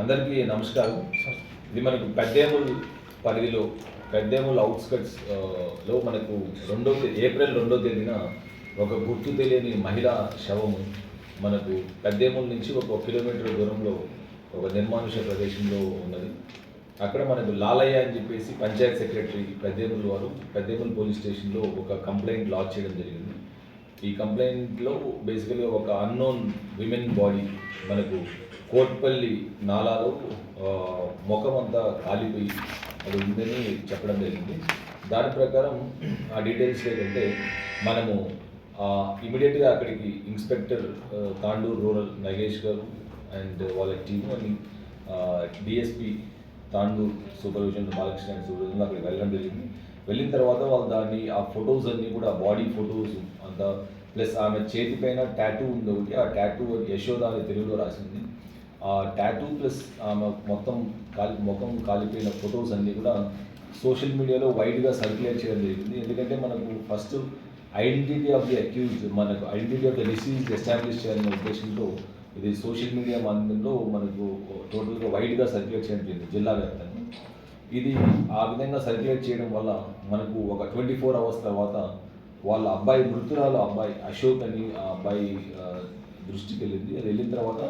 అందరికీ నమస్కారం. ఇది మనకు పెద్దేముల్ పరిధిలో పెద్దేముల్ అవుట్స్కట్స్లో మనకు రెండో ఏప్రిల్ రెండో తేదీన ఒక గుర్తు తెలియని మహిళా శవము మనకు పెద్దేముల్ నుంచి ఒక కిలోమీటర్ దూరంలో ఒక నిర్మానుష ప్రదేశంలో ఉన్నది. అక్కడ మనకు లాలయ్య అని చెప్పేసి పంచాయత్ సెక్రటరీ పెద్దేముల్ వారు పెద్దేముల్ పోలీస్ స్టేషన్లో ఒక కంప్లైంట్ లాంచ్ చేయడం జరిగింది. ఈ కంప్లైంట్లో బేసికల్గా ఒక అన్నోన్ విమెన్ బాడీ మనకు కోట్పల్లి నాలాలో ముఖం అంతా కాలిపోయి అది ఉందని చెప్పడం జరిగింది. దాని ప్రకారం ఆ డీటెయిల్స్ ఏంటంటే మనము ఇమీడియట్గా అక్కడికి inspector Tandur rural Nagesh garu and వాళ్ళ టీము అని DSP Tandur supervision Balakrishna supervision అక్కడికి వెళ్ళడం జరిగింది. వెళ్ళిన తర్వాత వాళ్ళు దాన్ని ఆ ఫొటోస్ అన్నీ కూడా బాడీ ఫొటోస్ అంత ప్లస్ ఆమె చేతి పైన ట్యాటూ ఉంది ఒకటి ఆ ట్యాటూ యశోద అని తెలుగులో రాసింది. ఆ ట్యాటూ ప్లస్ ఆమె మొత్తం కాలి ముఖం కాలిపోయిన ఫొటోస్ అన్నీ కూడా సోషల్ మీడియాలో వైడ్గా సర్క్యులేట్ చేయడం జరిగింది. ఎందుకంటే మనకు first identity of the accused మనకు identity of the disease establish చేయాలనే ఉద్దేశంతో ఇది సోషల్ మీడియా మాధ్యమంలో మనకు టోటల్గా వైడ్గా సర్క్యులేట్ చేయడం జరిగింది జిల్లా వ్యాప్తంగా. ఇది ఆ విధంగా సర్క్యులేట్ చేయడం వల్ల మనకు ఒక ట్వంటీ ఫోర్ అవర్స్ తర్వాత వాళ్ళ అబ్బాయి మృతురాలు అబ్బాయి అశోక్ అని ఆ అబ్బాయి దృష్టికి వెళ్ళింది. అది వెళ్ళిన తర్వాత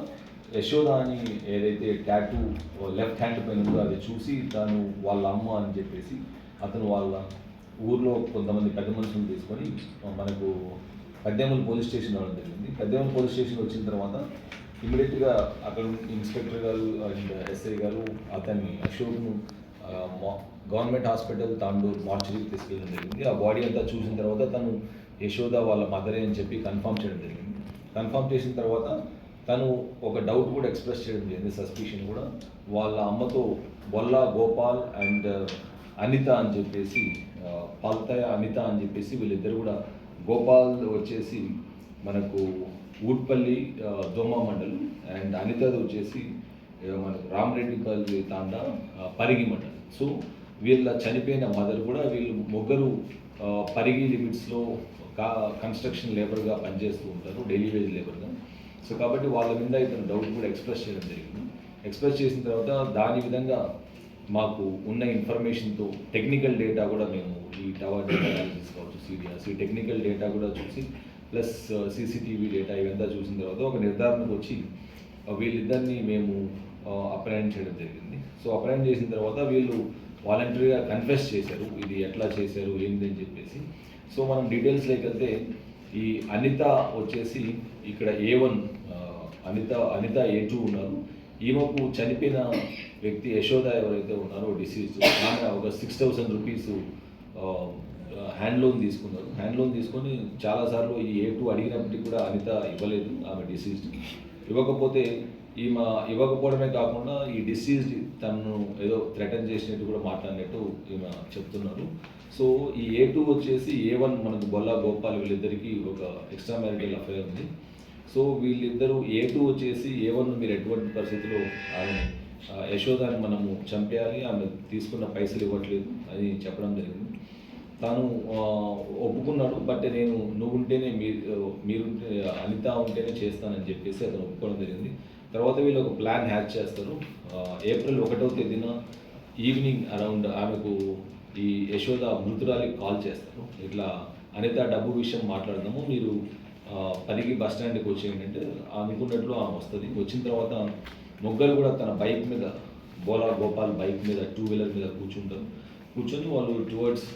యశోద అని ఏదైతే ట్యాటూ లెఫ్ట్ హ్యాండ్ పైన ఉందో అది చూసి తను వాళ్ళ అమ్మ అని చెప్పేసి అతను వాళ్ళ ఊర్లో కొంతమంది పెద్ద మనుషులు తీసుకొని మనకు పెద్దేముల్ పోలీస్ స్టేషన్ రావడం జరిగింది. పెద్దేముల్ పోలీస్ స్టేషన్ వచ్చిన తర్వాత ఇమీడియట్గా అక్కడ ఇన్స్పెక్టర్ గారు అండ్ ఎస్ఐ గారు అతన్ని అశోక్ను గవర్నమెంట్ హాస్పిటల్ తాండూర్ మార్చరీకి తీసుకెళ్ళడం జరిగింది. ఆ బాడీ అంతా చూసిన తర్వాత తను యశోద వాళ్ళ మదరే అని చెప్పి కన్ఫర్మ్ చేయడం జరిగింది. కన్ఫర్మ్ చేసిన తర్వాత తను ఒక డౌట్ కూడా ఎక్స్ప్రెస్ చేయడం జరిగింది సస్పిషన్ కూడా. వాళ్ళ అమ్మతో బొల్లా గోపాల్ అండ్ అనిత అని చెప్పేసి పాల్తాయ అనిత అని చెప్పేసి వీళ్ళిద్దరు కూడా గోపాల్ వచ్చేసి మనకు ఊట్పల్లి దోమ మండలం అండ్ అనితది వచ్చేసి ఆ, రామరెడ్డి రామరెడ్డిపల్లి తాండా పరిగిమట. సో వీళ్ళ చనిపోయిన మదర్ కూడా వీళ్ళు ముగ్గురు పరిగి లిమిట్స్లో కా కన్స్ట్రక్షన్ లేబర్గా పనిచేస్తూ ఉంటారు డైలీ వేజ్ లేబర్గా. సో కాబట్టి వాళ్ళ మీద ఇతను డౌట్ కూడా ఎక్స్ప్రెస్ చేయడం జరిగింది. ఎక్స్ప్రెస్ చేసిన తర్వాత దాని విధంగా మాకు ఉన్న ఇన్ఫర్మేషన్తో టెక్నికల్ డేటా కూడా మేము ఈ టవర్ డేటా అనాలిసిస్ కావచ్చు సీడియాస్ ఈ టెక్నికల్ డేటా కూడా చూసి ప్లస్ సీసీటీవీ డేటా ఇవంతా చూసిన తర్వాత ఒక నిర్ధారణకు వచ్చి వీళ్ళిద్దరిని మేము అప్రయాణం చేయడం జరిగింది. సో అప్రయాణం చేసిన తర్వాత వీళ్ళు వాలంటరీగా కన్ఫెస్ చేశారు. ఇది ఎట్లా చేశారు? ఏంది అని చెప్పేసి. సో మనం డీటెయిల్స్ లేకపోతే ఈ అనిత వచ్చేసి ఇక్కడ A one Anitha Anitha A two ఉన్నారు. ఈమెకు చనిపోయిన వ్యక్తి యశోద ఎవరైతే ఉన్నారో డిసీజ్ ఆమె ఒక six thousand rupees hand loan తీసుకున్నారు. హ్యాండ్ లోన్ తీసుకొని చాలాసార్లు ఈ ఏ టూ అడిగినప్పటికీ కూడా అనిత ఇవ్వలేదు. ఆమె డిసీజ్ ఇవ్వకపోతే ఈమె ఇవ్వకపోవడమే కాకుండా ఈ డిసీజ్ తనను ఏదో థ్రెటన్ చేసినట్టు కూడా మాట్లాడినట్టు ఈమె చెప్తున్నారు. సో ఈ ఏ టూ వచ్చేసి ఏ వన్ మనకు బొల్లా గోపాల్ వీళ్ళిద్దరికీ ఒక ఎక్స్ట్రా మ్యారిటల్ అఫైర్ ఉంది. సో వీళ్ళిద్దరూ ఏ టూ వచ్చేసి ఏ వన్ మీరు ఎటువంటి పరిస్థితిలో ఆమె యశోదాని మనము చంపేయాలి ఆమె తీసుకున్న పైసలు ఇవ్వట్లేదు అని చెప్పడం జరిగింది. తాను ఒప్పుకున్నాడు బట్ నేను నువ్వు ఉంటేనే మీరు మీరుంటే అనిత ఉంటేనే చేస్తానని చెప్పేసి అతను ఒప్పుకోవడం జరిగింది. తర్వాత వీళ్ళు ఒక ప్లాన్ హ్యాచ్ చేస్తారు. ఏప్రిల్ ఒకటవ తేదీన ఈవినింగ్ అరౌండ్ ఆమెకు ఈ యశోద మృతురాలికి కాల్ చేస్తారు. ఇట్లా అనిత డబ్బు విషయం మాట్లాడదాము మీరు పనికి పరిగి బస్ స్టాండ్కి వచ్చేయండి అంటే అనుకున్నట్లు ఆమె వస్తుంది. వచ్చిన తర్వాత ముగ్గురు కూడా తన బైక్ మీద బోలా గోపాల్ బైక్ మీద టూ వీలర్ మీద కూర్చుంటారు. కూర్చొని వాళ్ళు టువర్డ్స్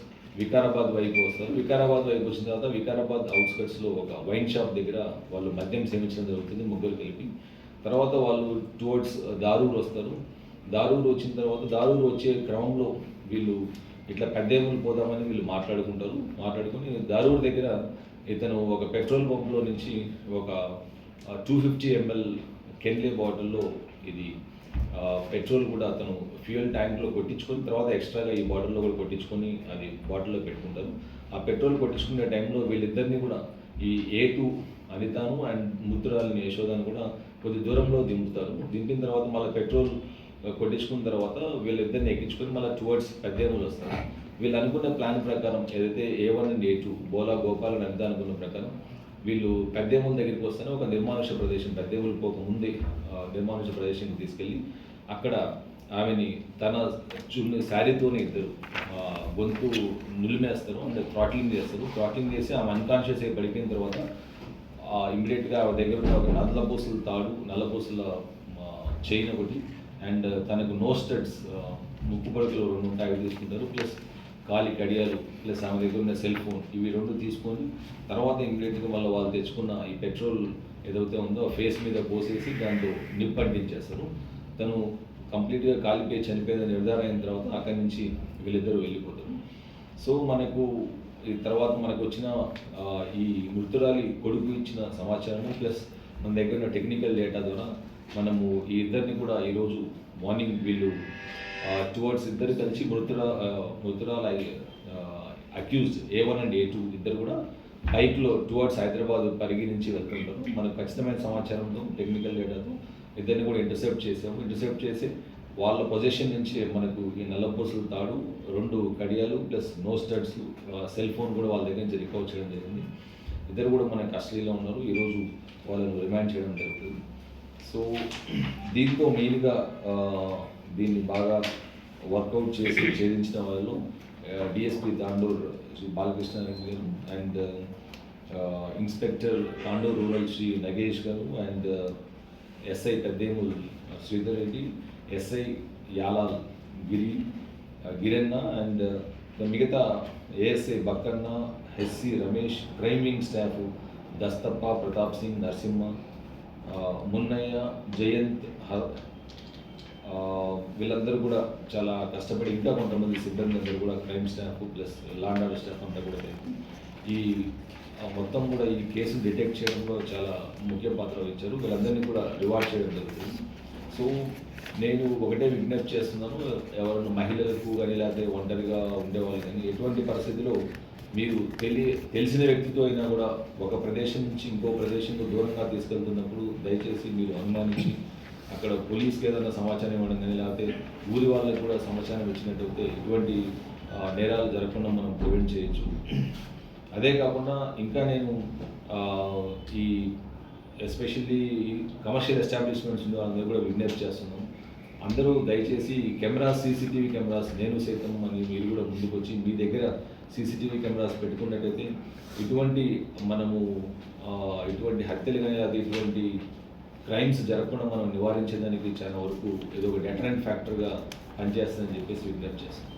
వికారాబాద్ వైపు వస్తారు. వికారాబాద్ వైపు వచ్చిన తర్వాత వికారాబాద్ అవుట్స్కట్స్లో ఒక వైన్ షాప్ దగ్గర వాళ్ళు మద్యం సేవించడం జరుగుతుంది ముగ్గురు కలిపి. తర్వాత వాళ్ళు టువర్డ్స్ uh, దారూరు వస్తారు. దారూరు వచ్చిన తర్వాత దారూరు వచ్చే క్రమంలో వీళ్ళు ఇట్లా పెద్దేములు పోదామని వీళ్ళు మాట్లాడుకుంటారు. మాట్లాడుకుని దారూరు దగ్గర ఇతను ఒక పెట్రోల్ పంప్లో నుంచి ఒక టూ ఫిఫ్టీ ఎంఎల్ కెన్లే బాటిల్లో ఇది పెట్రోల్ కూడా అతను ఫ్యూయల్ ట్యాంక్లో కొట్టించుకొని తర్వాత ఎక్స్ట్రాగా ఈ బాటిల్లో కూడా కొట్టించుకొని అది బాటిల్లో పెట్టుకుంటారు. ఆ పెట్రోల్ కొట్టించుకునే టైంలో వీళ్ళిద్దరిని కూడా ఈ ఏ టూ అనితాను అండ్ ముద్రాలని యశోదాను కూడా కొద్ది దూరంలో దింపుతారు. దింపిన తర్వాత మళ్ళీ పెట్రోల్ కొట్టించుకున్న తర్వాత వీళ్ళిద్దరిని ఎక్కించుకొని మళ్ళీ టువర్డ్స్ పెద్దేములు వస్తారు. వీళ్ళు అనుకున్న ప్లాన్ ప్రకారం ఏదైతే A one and A two Bola Gopal అని అనుకున్న ప్రకారం వీళ్ళు పెద్దేముల దగ్గరికి వస్తేనే ఒక నిర్మానుష ప్రదేశం పెద్దేములు పోక ముందే నిర్మానుష ప్రదేశానికి తీసుకెళ్ళి అక్కడ ఆమెని తన చున్ని శారీతోనే ఇద్దరు. గొంతు నులిమేస్తారు అంటే థ్రాట్లింగ్ చేస్తారు. థ్రాట్లింగ్ చేసి ఆమె అన్కాన్షియస్ అయి పడిపోయిన తర్వాత ఇమ్మీడియట్గా ఆమె దగ్గర ఉన్న ఒక నల్లపూసల తాడు నల్లపూసల చైన్ ఒకటి అండ్ తనకు నో స్టడ్స్ ముక్కు పడుకులు రెండు ఉంటాయి అవి తీసుకుంటారు. ప్లస్ కాలి కడియాలు ప్లస్ ఆమె దగ్గర ఉన్న సెల్ ఫోన్ ఇవి రెండు తీసుకొని తర్వాత ఇమ్మీడియట్గా మళ్ళీ వాళ్ళు తెచ్చుకున్న ఈ పెట్రోల్ ఏదైతే ఉందో ఫేస్ మీద పోసేసి దాంతో నిప్పు అంటించేస్తారు. తను కంప్లీట్గా కాలిపోయి చనిపోయిందని నిర్ధారణ అయిన తర్వాత అక్కడి నుంచి వీళ్ళిద్దరూ వెళ్ళిపోతారు. సో మనకు ఈ తర్వాత మనకు వచ్చిన ఈ మృతురాలి కొడుకు ఇచ్చిన సమాచారం ప్లస్ మన దగ్గర ఉన్న టెక్నికల్ డేటా ద్వారా మనము ఈ ఇద్దరిని కూడా ఈరోజు మార్నింగ్ వీళ్ళు టువర్డ్స్ ఇద్దరు కలిసి మృతురా మృతురాల accused A one and A two ఇద్దరు కూడా బైక్లో టువర్డ్స్ హైదరాబాద్ పరిగి నుంచి వెళ్తుంటారు. మనకు ఖచ్చితమైన సమాచారంతో టెక్నికల్ డేటాతో ఇద్దరిని కూడా ఇంటర్సెప్ట్ చేసాము ఇంటర్సెప్ట్ చేసి వాళ్ళ పొజిషన్ నుంచి మనకు ఈ నల్లపూసల తాడు రెండు కడియాలు plus no studs cell phone కూడా వాళ్ళ దగ్గర నుంచి రికవర్ చేయడం జరిగింది. ఇద్దరు కూడా మన కస్టడీలో ఉన్నారు. ఈరోజు వాళ్ళను రిమాండ్ చేయడం జరుగుతుంది. సో దీంతో మెయిన్గా దీన్ని బాగా వర్కౌట్ చేసి ఛేదించిన వాళ్ళు DSP Tandur Shri Balakrishna garu and inspector Tandur rural Shri Nagesh garu and SI Peddemul Sridhar Reddy SI Yalal Giri Giranna and మిగతా ASI Bakkanna HC Ramesh క్రైమింగ్ staff Dastappa Pratap Singh Narasimha Munnaiah Jayanth వీళ్ళందరూ కూడా చాలా కష్టపడి ఇంకా కొంతమంది సిబ్బంది అందరూ కూడా crime staff plus law and order staff అంతా కూడా ఈ మొత్తం కూడా ఈ కేసు డిటెక్ట్ చేయడంలో చాలా ముఖ్య పాత్ర వహించారు. వీళ్ళందరినీ కూడా రివార్డ్ చేయడం జరుగుతుంది. సో నేను ఒకటే విజ్ఞప్తి చేస్తున్నాను. ఎవరైనా మహిళలకు కానీ లేకపోతే ఒంటరిగా ఉండేవాళ్ళు కానీ ఎటువంటి పరిస్థితిలో మీరు తెలియ తెలిసిన వ్యక్తితో అయినా కూడా ఒక ప్రదేశం నుంచి ఇంకో ప్రదేశంకు దూరంగా తీసుకెళ్తున్నప్పుడు దయచేసి మీరు అనుమానించి అక్కడ పోలీస్కి ఏదైనా సమాచారం ఇవ్వడం కానీ లేకపోతే ఊరి వాళ్ళకి కూడా సమాచారం ఇచ్చినట్టయితే ఇటువంటి నేరాలు జరగకుండా మనం ప్రివెంట్ చేయొచ్చు. అదే కాకుండా ఇంకా నేను ఈ ఎస్పెషల్లీ కమర్షియల్ ఎస్టాబ్లిష్మెంట్స్ ఉందో అందరూ కూడా విజ్ఞప్తి చేస్తున్నాం. అందరూ దయచేసి కెమెరాస్ సీసీటీవీ కెమెరాస్ నేను సైతం అని మీరు కూడా ముందుకు వచ్చి మీ దగ్గర సీసీటీవీ కెమెరాస్ పెట్టుకున్నట్టయితే ఇటువంటి మనము ఇటువంటి హత్యలు కానీ అది ఇటువంటి క్రైమ్స్ జరగకుండా మనం నివారించేదానికి చాలా వరకు ఏదో ఒక డెటరెంట్ ఫ్యాక్టర్గా పనిచేస్తుందని చెప్పేసి విజ్ఞప్తి చేస్తాం